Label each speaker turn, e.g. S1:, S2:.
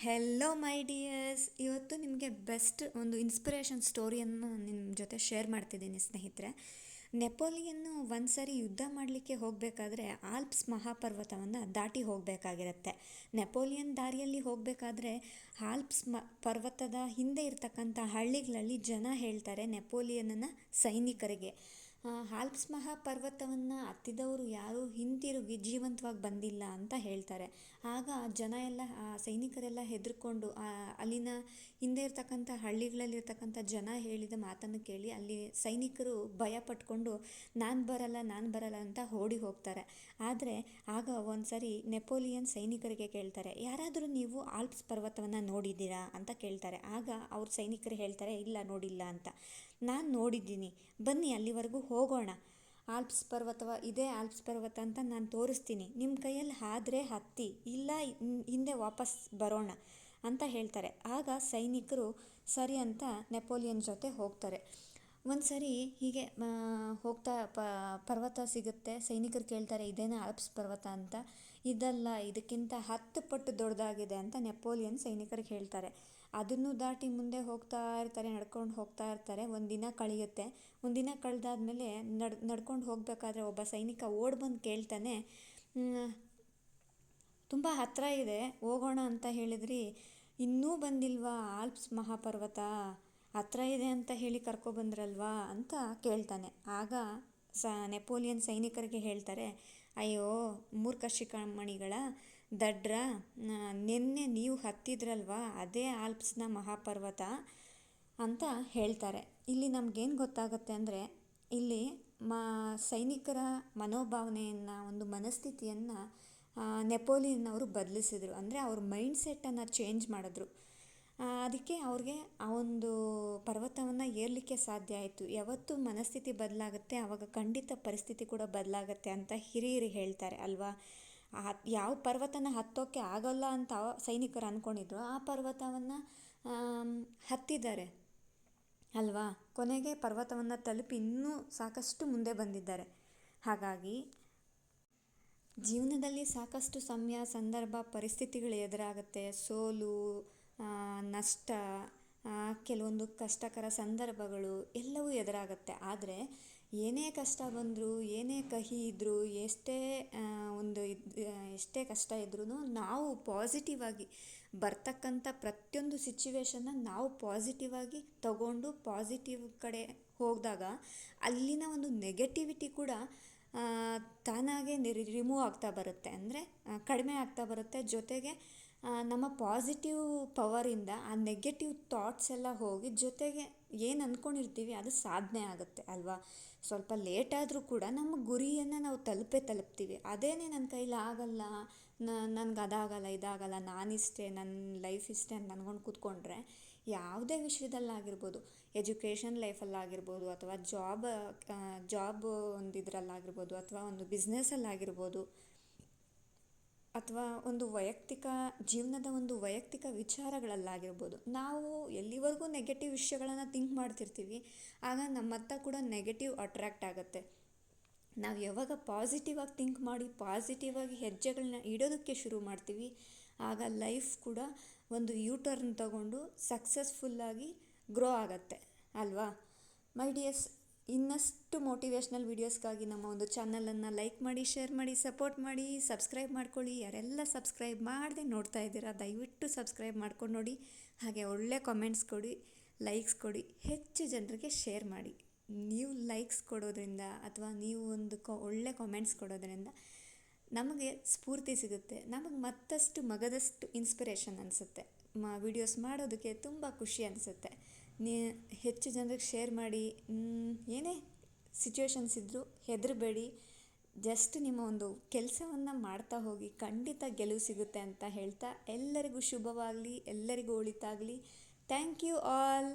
S1: Hello ಮೈ dears ಇವತ್ತು ನಿಮಗೆ best ಒಂದು ಇನ್ಸ್ಪಿರೇಷನ್ ಸ್ಟೋರಿಯನ್ನು ನಿಮ್ಮ ಜೊತೆ ಶೇರ್ ಮಾಡ್ತಿದ್ದೀನಿ, ಸ್ನೇಹಿತರೆ. ನೆಪೋಲಿಯನ್ನು ಒಂದು ಸಾರಿ ಯುದ್ಧ ಮಾಡಲಿಕ್ಕೆ ಹೋಗಬೇಕಾದ್ರೆ ಆಲ್ಪ್ಸ್ ಮಹಾಪರ್ವತವನ್ನು ದಾಟಿ ಹೋಗಬೇಕಾಗಿರುತ್ತೆ. ನೆಪೋಲಿಯನ್ ದಾರಿಯಲ್ಲಿ ಹೋಗಬೇಕಾದ್ರೆ ಆಲ್ಪ್ಸ್ ಮ, ಪರ್ವತದ ಹಿಂದೆ ಇರ್ತಕ್ಕಂಥ ಹಳ್ಳಿಗಳಲ್ಲಿ ಜನ ಹೇಳ್ತಾರೆ ನೆಪೋಲಿಯನ್ನ ಸೈನಿಕರಿಗೆ. ಆಲ್ಪ್ಸ್ ಮಹಾಪರ್ವತವನ್ನು ಹತ್ತಿದವರು ಯಾರೂ ಹಿಂತಿರುಗಿ ಜೀವಂತವಾಗಿ ಬಂದಿಲ್ಲ ಅಂತ ಹೇಳ್ತಾರೆ. ಆಗ ಜನ ಎಲ್ಲ ಸೈನಿಕರೆಲ್ಲ ಹೆದರ್ಕೊಂಡು ಅಲ್ಲಿನ ಹಿಂದೆ ಇರ್ತಕ್ಕಂಥ ಹಳ್ಳಿಗಳಲ್ಲಿರ್ತಕ್ಕಂಥ ಜನ ಹೇಳಿದ ಮಾತನ್ನು ಕೇಳಿ ಅಲ್ಲಿ ಸೈನಿಕರು ಭಯ ಪಟ್ಕೊಂಡು ನಾನು ಬರಲ್ಲ ನಾನು ಬರಲ್ಲ ಅಂತ ಓಡಿ ಹೋಗ್ತಾರೆ. ಆದರೆ ಆಗ ಒಂದ್ಸರಿ ನೆಪೋಲಿಯನ್ ಸೈನಿಕರಿಗೆ ಕೇಳ್ತಾರೆ, ಯಾರಾದರೂ ನೀವು ಆಲ್ಪ್ಸ್ ಪರ್ವತವನ್ನು ನೋಡಿದ್ದೀರಾ? ಅಂತ ಕೇಳ್ತಾರೆ. ಆಗ ಅವ್ರ ಸೈನಿಕರು ಹೇಳ್ತಾರೆ, ಇಲ್ಲ, ನೋಡಿಲ್ಲ ಅಂತ. ನಾನು ನೋಡಿದ್ದೀನಿ. ಬನ್ನಿ ಅಲ್ಲಿವರೆಗೂ ಹೋಗೋಣ. ಆಲ್ಪ್ಸ್ ಪರ್ವತವ, ಇದೇ ಆಲ್ಪ್ಸ್ ಪರ್ವತ ಅಂತ ನಾನು ತೋರಿಸ್ತೀನಿ. ನಿಮ್ಮ ಕೈಯಲ್ಲಿ ಆದ್ರೆ ಹತ್ತಿ, ಇಲ್ಲ ಹಿಂದೆ ವಾಪಸ್ ಬರೋಣ ಅಂತ ಹೇಳ್ತಾರೆ. ಆಗ ಸೈನಿಕರು ಸರಿ ಅಂತ ನೆಪೋಲಿಯನ್ ಜೊತೆ ಹೋಗ್ತಾರೆ. ಒಂದು ಸರಿ ಹೀಗೆ ಹೋಗ್ತಾ ಪರ್ವತ ಸಿಗುತ್ತೆ. ಸೈನಿಕರು ಕೇಳ್ತಾರೆ, ಇದೇನೇ ಆಲ್ಪ್ಸ್ ಪರ್ವತ ಅಂತ? ಇದಲ್ಲ, ಇದಕ್ಕಿಂತ ಹತ್ತು ಪಟ್ಟು ದೊಡ್ಡದಾಗಿದೆ ಅಂತ ನೆಪೋಲಿಯನ್ ಸೈನಿಕರಿಗೆ ಹೇಳ್ತಾರೆ. ಅದನ್ನು ದಾಟಿ ಮುಂದೆ ಹೋಗ್ತಾ ಇರ್ತಾರೆ, ನಡ್ಕೊಂಡು ಹೋಗ್ತಾ ಇರ್ತಾರೆ. ಒಂದಿನ ಕಳೆಯುತ್ತೆ. ಒಂದಿನ ಕಳೆದಾದ್ಮೇಲೆ ನಡ್, ನಡ್ಕೊಂಡು ಹೋಗಬೇಕಾದ್ರೆ ಒಬ್ಬ ಸೈನಿಕ ಓಡಿ ಬಂದು ಕೇಳ್ತಾನೆ ತುಂಬ ಹತ್ತಿರ ಇದೆ, ಹೋಗೋಣ ಅಂತ ಹೇಳಿದ್ರಿ. ಇನ್ನೂ ಬಂದಿಲ್ವಾ ಆಲ್ಪ್ಸ್ ಮಹಾಪರ್ವತ? ಹತ್ರ ಇದೆ ಅಂತ ಹೇಳಿ ಕರ್ಕೊಬಂದ್ರಲ್ವಾ ಅಂತ ಕೇಳ್ತಾನೆ. ಆಗ ಸ ನೆಪೋಲಿಯನ್ ಸೈನಿಕರಿಗೆ ಹೇಳ್ತಾರೆ, ಅಯ್ಯೋ ಮೂರ್ಖ ಶಿಖಾಮಣಿಗಳ ದಡ್ರ ನಿನ್ನೆ ನೀವು ಹತ್ತಿದ್ರಲ್ವಾ? ಅದೇ ಆಲ್ಪ್ಸ್ನ ಮಹಾಪರ್ವತ? ಅಂತ ಹೇಳ್ತಾರೆ. ಇಲ್ಲಿ ನಮಗೇನು ಗೊತ್ತಾಗುತ್ತೆ ಅಂದರೆ, ಇಲ್ಲಿ ಮಾ, ಸೈನಿಕರ ಮನೋಭಾವನೆಯನ್ನು, ಒಂದು ಮನಸ್ಥಿತಿಯನ್ನು ನೆಪೋಲಿಯನ್ ಅವರು ಬದಲಿಸಿದ್ರು. ಅಂದರೆ ಅವ್ರ ಮೈಂಡ್ ಸೆಟ್ಟನ್ನು ಚೇಂಜ್ ಮಾಡಿದ್ರು. ಅದಕ್ಕೆ ಅವ್ರಿಗೆ ಆ ಒಂದು ಪರ್ವತವನ್ನು ಏರಲಿಕ್ಕೆ ಸಾಧ್ಯ ಆಯಿತು. ಯಾವತ್ತು ಮನಸ್ಥಿತಿ ಬದಲಾಗುತ್ತೆ ಆವಾಗ ಖಂಡಿತ ಪರಿಸ್ಥಿತಿ ಕೂಡ ಬದಲಾಗುತ್ತೆ ಅಂತ ಹಿರಿಯರು ಹೇಳ್ತಾರೆ ಅಲ್ವಾ? ಯಾವ ಪರ್ವತನ ಹತ್ತೋಕ್ಕೆ ಆಗೋಲ್ಲ ಅಂತ ಸೈನಿಕರು ಅಂದ್ಕೊಂಡಿದ್ರು ಆ ಪರ್ವತವನ್ನು ಹತ್ತಿದ್ದಾರೆ ಅಲ್ವಾ? ಕೊನೆಗೆ ಪರ್ವತವನ್ನು ತಲುಪಿ ಇನ್ನೂ ಸಾಕಷ್ಟು ಮುಂದೆ ಬಂದಿದ್ದಾರೆ. ಹಾಗಾಗಿ ಜೀವನದಲ್ಲಿ ಸಾಕಷ್ಟು ಸಮಯ, ಸಂದರ್ಭ, ಪರಿಸ್ಥಿತಿಗಳು ಎದುರಾಗುತ್ತೆ. ಸೋಲು ನಷ್ಟ ಕೆಲವೊಂದು ಕಷ್ಟಕರ ಸಂದರ್ಭಗಳು ಎಲ್ಲವೂ ಎದುರಾಗುತ್ತೆ. ಆದರೆ ಏನೇ ಕಷ್ಟ ಬಂದರೂ, ಏನೇ ಕಹಿ ಇದ್ದರೂ ಎಷ್ಟೇ ಒಂದು ಎಷ್ಟೇ ಕಷ್ಟ ಇದ್ರೂ ನಾವು ಪಾಸಿಟಿವ್ ಆಗಿ ಬರ್ತಕ್ಕಂಥ ಪ್ರತಿಯೊಂದು ಸಿಚುವೇಶನ್ನ ನಾವು ಪಾಸಿಟಿವ್ ಆಗಿ ತಗೊಂಡು ಪಾಸಿಟಿವ್ ಕಡೆ ಹೋದಾಗ ಅಲ್ಲಿನ ಒಂದು ನೆಗೆಟಿವಿಟಿ ಕೂಡ ತಾನಾಗೇ ರಿಮೂವ್ ಆಗ್ತಾ ಬರುತ್ತೆ. ಅಂದರೆ ಕಡಿಮೆ ಆಗ್ತಾ ಬರುತ್ತೆ. ಜೊತೆಗೆ ನಮ್ಮ ಪಾಸಿಟಿವ್ ಪವರಿಂದ ಆ ನೆಗೆಟಿವ್ ಥಾಟ್ಸ್ ಎಲ್ಲ ಹೋಗಿ ಜೊತೆಗೆ ಏನು ಅಂದ್ಕೊಂಡಿರ್ತೀವಿ ಅದು ಸಾಧನೆ ಆಗುತ್ತೆ ಅಲ್ವಾ? ಸ್ವಲ್ಪ ಲೇಟ್ ಆದರೂ ಕೂಡ ನಮ್ಮ ಗುರಿಯನ್ನು ನಾವು ತಲುಪೇ ತಲುಪ್ತೀವಿ. ಅದೇನೇ ನನ್ನ ಕೈಲಿ ಆಗಲ್ಲ ನನ್ಗೆ ಅದಾಗಲ್ಲ, ಇದಾಗಲ್ಲ, ನಾನಿಷ್ಟೇ ನನ್ನ ಲೈಫ್ ಇಷ್ಟೇ ಅಂತ ಅನ್ಕೊಂಡು ಕೂತ್ಕೊಂಡ್ರೆ ಯಾವುದೇ ವಿಷಯದಲ್ಲಾಗಿರ್ಬೋದು ಎಜುಕೇಷನ್ ಲೈಫಲ್ಲಾಗಿರ್ಬೋದು ಅಥವಾ ಜಾಬ್ ಜಾಬ್ ಒಂದು ಇದರಲ್ಲಾಗಿರ್ಬೋದು ಅಥವಾ ಒಂದು ಬಿಸ್ನೆಸ್ಸಲ್ಲಾಗಿರ್ಬೋದು ಅಥವಾ ಒಂದು ವೈಯಕ್ತಿಕ ಜೀವನದ ಒಂದು ವೈಯಕ್ತಿಕ ವಿಚಾರಗಳಲ್ಲಾಗಿರ್ಬೋದು. ನಾವು ಎಲ್ಲಿವರೆಗೂ ನೆಗೆಟಿವ್ ವಿಷಯಗಳನ್ನು ಥಿಂಕ್ ಮಾಡ್ತಿರ್ತೀವಿ, ಆಗ ನಮ್ಮತ್ತ ಕೂಡ ನೆಗೆಟಿವ್ ಅಟ್ರ್ಯಾಕ್ಟ್ ಆಗುತ್ತೆ. ನಾವು ಯಾವಾಗ ಪಾಸಿಟಿವ್ ಆಗಿ ಥಿಂಕ್ ಮಾಡಿ ಪಾಸಿಟಿವ್ ಆಗಿ ಹೆಜ್ಜೆಗಳನ್ನ ಇಡೋದಕ್ಕೆ ಶುರು ಮಾಡ್ತೀವಿ, ಆಗ ಲೈಫ್ ಕೂಡ ಒಂದು ಯೂ ಟರ್ನ್ ತಗೊಂಡು ಸಕ್ಸಸ್ಫುಲ್ಲಾಗಿ ಗ್ರೋ ಆಗುತ್ತೆ. ಅಲ್ವಾ? ಮೈ ಡಿಯರ್ಸ್ ಇನ್ನಷ್ಟು ಮೋಟಿವೇಶ್ನಲ್ ವೀಡಿಯೋಸ್ಗಾಗಿ ನಮ್ಮ ಒಂದು ಚಾನಲನ್ನು ಲೈಕ್ ಮಾಡಿ ಶೇರ್ ಮಾಡಿ ಸಪೋರ್ಟ್ ಮಾಡಿ ಸಬ್ಸ್ಕ್ರೈಬ್ ಮಾಡ್ಕೊಳ್ಳಿ. ಯಾರೆಲ್ಲ ಸಬ್ಸ್ಕ್ರೈಬ್ ಮಾಡದೆ ನೋಡ್ತಾ ಇದ್ದೀರಾ, ದಯವಿಟ್ಟು ಸಬ್ಸ್ಕ್ರೈಬ್ ಮಾಡ್ಕೊಂಡು ನೋಡಿ. ಹಾಗೆ ಒಳ್ಳೆ ಕಾಮೆಂಟ್ಸ್ ಕೊಡಿ ಲೈಕ್ಸ್ ಕೊಡಿ, ಹೆಚ್ಚು ಜನರಿಗೆ ಶೇರ್ ಮಾಡಿ. ನೀವು ಲೈಕ್ಸ್ ಕೊಡೋದ್ರಿಂದ ಅಥವಾ ನೀವು ಒಂದು ಕ ಒಳ್ಳೆ ಕಾಮೆಂಟ್ಸ್ ಕೊಡೋದ್ರಿಂದ ನಮಗೆ ಸ್ಫೂರ್ತಿ ಸಿಗುತ್ತೆ. ನಮಗೆ ಮತ್ತಷ್ಟು ಮಗದಷ್ಟು ಇನ್ಸ್ಪಿರೇಷನ್ ಅನಿಸುತ್ತೆ. ಮ ವಿಡಿಯೋಸ್ ಮಾಡೋದಕ್ಕೆ ತುಂಬ ಖುಷಿ ಅನಿಸುತ್ತೆ. ನೀ ಹೆಚ್ಚು ಜನರಿಗೆ ಶೇರ್ ಮಾಡಿ ಏನೇ ಸಿಚುವೇಶನ್ಸ್ ಇದ್ದರೂ ಹೆದರಬೇಡಿ. ಜಸ್ಟ್ ನಿಮ್ಮ ಒಂದು ಕೆಲಸವನ್ನು ಮಾಡ್ತಾ ಹೋಗಿ, ಖಂಡಿತ ಗೆಲುವು ಸಿಗುತ್ತೆ ಅಂತ ಹೇಳ್ತಾ ಎಲ್ಲರಿಗೂ ಶುಭವಾಗಲಿ, ಎಲ್ಲರಿಗೂ ಒಳಿತಾಗಲಿ. Thank you all